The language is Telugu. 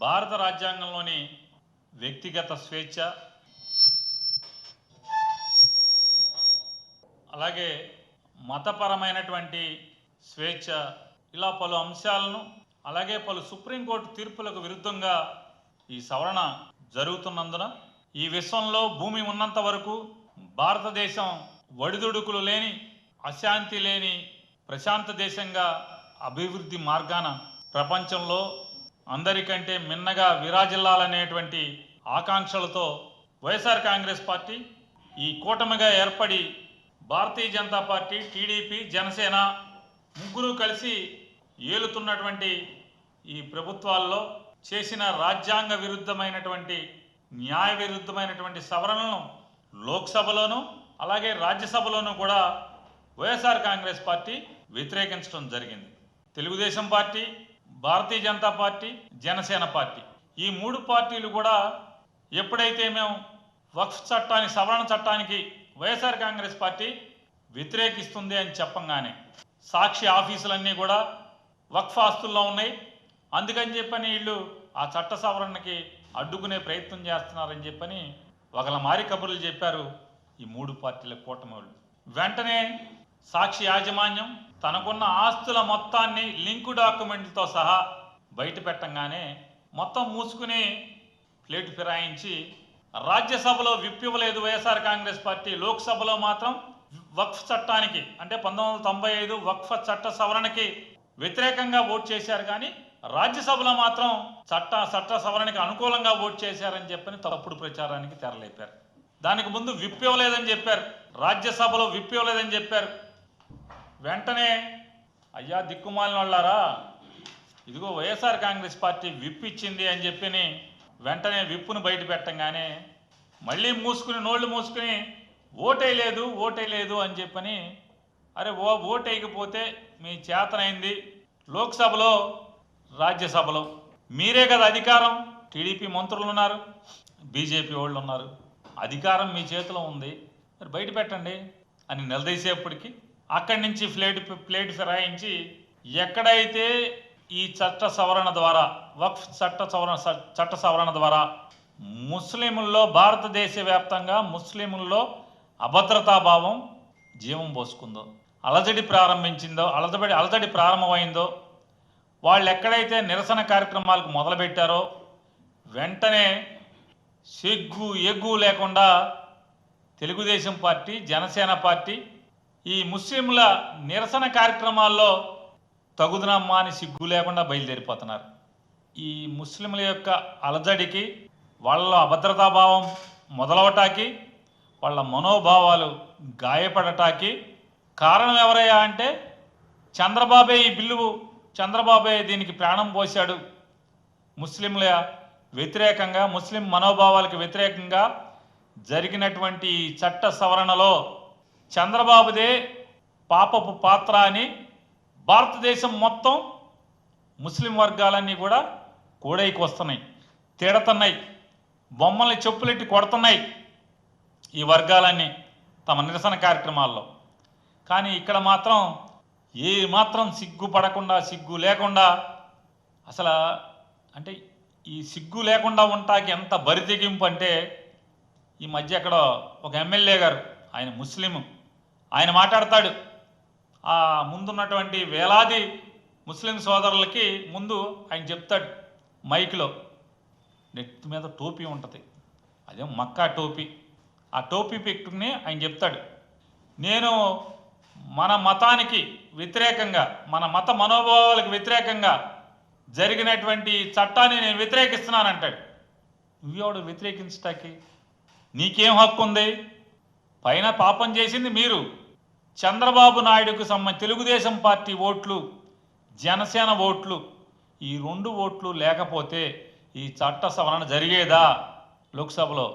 భారత రాజ్యాంగంలోని వ్యక్తిగత స్వేచ్ఛ అలాగే మతపరమైనటువంటి స్వేచ్ఛ ఇలా పలు అంశాలను అలాగే పలు సుప్రీంకోర్టు తీర్పులకు విరుద్ధంగా ఈ సవరణ జరుగుతున్నందున ఈ విశ్వంలో భూమి ఉన్నంత వరకు భారతదేశం ఒడిదుడుకులు లేని అశాంతి లేని ప్రశాంత దేశంగా అభివృద్ధి మార్గాన ప్రపంచంలో అందరికంటే మిన్నగా విరాజిల్లాలనేటువంటి ఆకాంక్షలతో వైఎస్ఆర్ కాంగ్రెస్ పార్టీ ఈ కూటమిగా ఏర్పడి భారతీయ జనతా పార్టీ టీడీపీ జనసేన ముగ్గురు కలిసి ఏలుతున్నటువంటి ఈ ప్రభుత్వాల్లో చేసిన రాజ్యాంగ విరుద్ధమైనటువంటి న్యాయ విరుద్ధమైనటువంటి సవరణలను లోక్సభలోనూ అలాగే రాజ్యసభలోనూ కూడా వైఎస్ఆర్ కాంగ్రెస్ పార్టీ వ్యతిరేకించడం జరిగింది. Telugu Desam Party Bharatiya Janata Party Janasena Party. ఈ మూడు పార్టీలు కూడా ఎప్పుడైతే మేము వక్ఫ్ చట్టానికి సవరణ చట్టానికి వైఎస్ఆర్ కాంగ్రెస్ పార్టీ వ్యతిరేకిస్తుంది అని చెప్పంగానే సాక్షి ఆఫీసులన్నీ కూడా వక్ఫ్ ఆస్తుల్లో ఉన్నాయి. అందుకని చెప్పని వీళ్ళు ఆ చట్ట సవరణకి అడ్డుకునే ప్రయత్నం చేస్తున్నారని చెప్పని ఒకళ్ళ మారి కబుర్లు చెప్పారు ఈ మూడు పార్టీల కూటమి వాళ్ళు. వెంటనే సాక్షి యాజమాన్యం తనకున్న ఆస్తుల మొత్తాన్ని లింకు డాక్యుమెంట్లతో సహా బయట పెట్టంగానే మొత్తం మూసుకుని ప్లేట్ ఫిరాయించి రాజ్యసభలో విప్ ఇవ్వలేదు వైఎస్ఆర్ కాంగ్రెస్ పార్టీ. లోక్సభలో మాత్రం వక్ఫ్ చట్టానికి అంటే పంతొమ్మిది వందల తొంభై ఐదు వక్ఫ్ చట్ట సవరణకి వ్యతిరేకంగా ఓట్ చేశారు కానీ రాజ్యసభలో మాత్రం చట్ట చట్ట సవరణకి అనుకూలంగా ఓట్ చేశారని చెప్పని తప్పుడు ప్రచారానికి తెరలేపారు. దానికి ముందు విప్ ఇవ్వలేదని చెప్పారు. రాజ్యసభలో విప్ ఇవ్వలేదని చెప్పారు. వెంటనే అయ్యా దిక్కుమాలిన వాళ్ళారా ఇదిగో వైఎస్ఆర్ కాంగ్రెస్ పార్టీ విప్ ఇచ్చింది అని చెప్పి వెంటనే విప్పును బయట పెట్టంగానే మళ్ళీ మూసుకుని నోళ్ళు మూసుకుని ఓటే లేదు అని చెప్పని అరే ఓ ఓటేయకపోతే మీ చేతనైంది లోక్సభలో రాజ్యసభలో. మీరే కదా అధికారం. టీడీపీ మంత్రులు ఉన్నారు బీజేపీ వాళ్ళు ఉన్నారు. అధికారం మీ చేతిలో ఉంది. మరి బయట పెట్టండి అని నిలదీసేపటికి అక్కడి నుంచి ప్లేట్ ప్లేట్ ఫిరాయించి ఎక్కడైతే ఈ చట్ట సవరణ ద్వారా వక్ఫ్ చట్ట సవరణ స- చట్ట సవరణ ద్వారా ముస్లింల్లో భారతదేశ వ్యాప్తంగా ముస్లింల్లో అభద్రతాభావం జీవం పోసుకుందో అలజడి ప్రారంభించిందో అలజడి అలజడి ప్రారంభమైందో వాళ్ళు ఎక్కడైతే నిరసన కార్యక్రమాలకు మొదలుపెట్టారో వెంటనే సిగ్గు ఎగ్గు లేకుండా తెలుగుదేశం పార్టీ జనసేన పార్టీ ఈ ముస్లింల నిరసన కార్యక్రమాల్లో తగుదనమ్మా అని సిగ్గు లేకుండా బయలుదేరిపోతున్నారు. ఈ ముస్లింల యొక్క అలజడికి వాళ్ళ అభద్రతాభావం మొదలవటానికి వాళ్ళ మనోభావాలు గాయపడటానికి కారణం ఎవరయ్యా అంటే చంద్రబాబే ఈ బిల్లు చంద్రబాబే దీనికి ప్రాణం పోశాడు. ముస్లింల వ్యతిరేకంగా ముస్లిం మనోభావాలకు వ్యతిరేకంగా జరిగినటువంటి ఈ చట్ట సవరణలో చంద్రబాబుదే పాపపు పాత్ర అని భారతదేశం మొత్తం ముస్లిం వర్గాలన్నీ కూడా కూడైకి వస్తున్నాయి తిడతున్నాయి బొమ్మల్ని చెప్పులెట్టి కొడుతున్నాయి ఈ వర్గాలన్నీ తమ నిరసన కార్యక్రమాల్లో. కానీ ఇక్కడ మాత్రం ఏ మాత్రం సిగ్గు పడకుండా సిగ్గు లేకుండా అసలు అంటే ఈ సిగ్గు లేకుండా ఉంటాకి ఎంత బరితెగింపు అంటే ఈ మధ్య అక్కడ ఒక ఎమ్మెల్యే గారు ఆయన ముస్లిం ఆయన మాట్లాడతాడు. ఆ ముందున్నటువంటి వేలాది ముస్లిం సోదరులకి ముందు ఆయన చెప్తాడు మైక్లో. నెత్తి మీద టోపీ ఉంటుంది. అదే మక్కా టోపీ. ఆ టోపీ పెట్టుకుని ఆయన చెప్తాడు. నేను మన మతానికి వ్యతిరేకంగా మన మత మనోభావాలకు వ్యతిరేకంగా జరిగినటువంటి చట్టాన్ని నేను వ్యతిరేకిస్తున్నానంటాడు. నువ్వెవడు వ్యతిరేకించటానికి? నీకేం హక్కు ఉంది పైన పాపం చేసింది మీరు. చంద్రబాబు నాయుడుకు సంబంధ తెలుగుదేశం పార్టీ ఓట్లు జనసేన ఓట్లు ఈ రెండు ఓట్లు లేకపోతే ఈ చట్ట సవరణ జరిగేదా లోక్సభలో?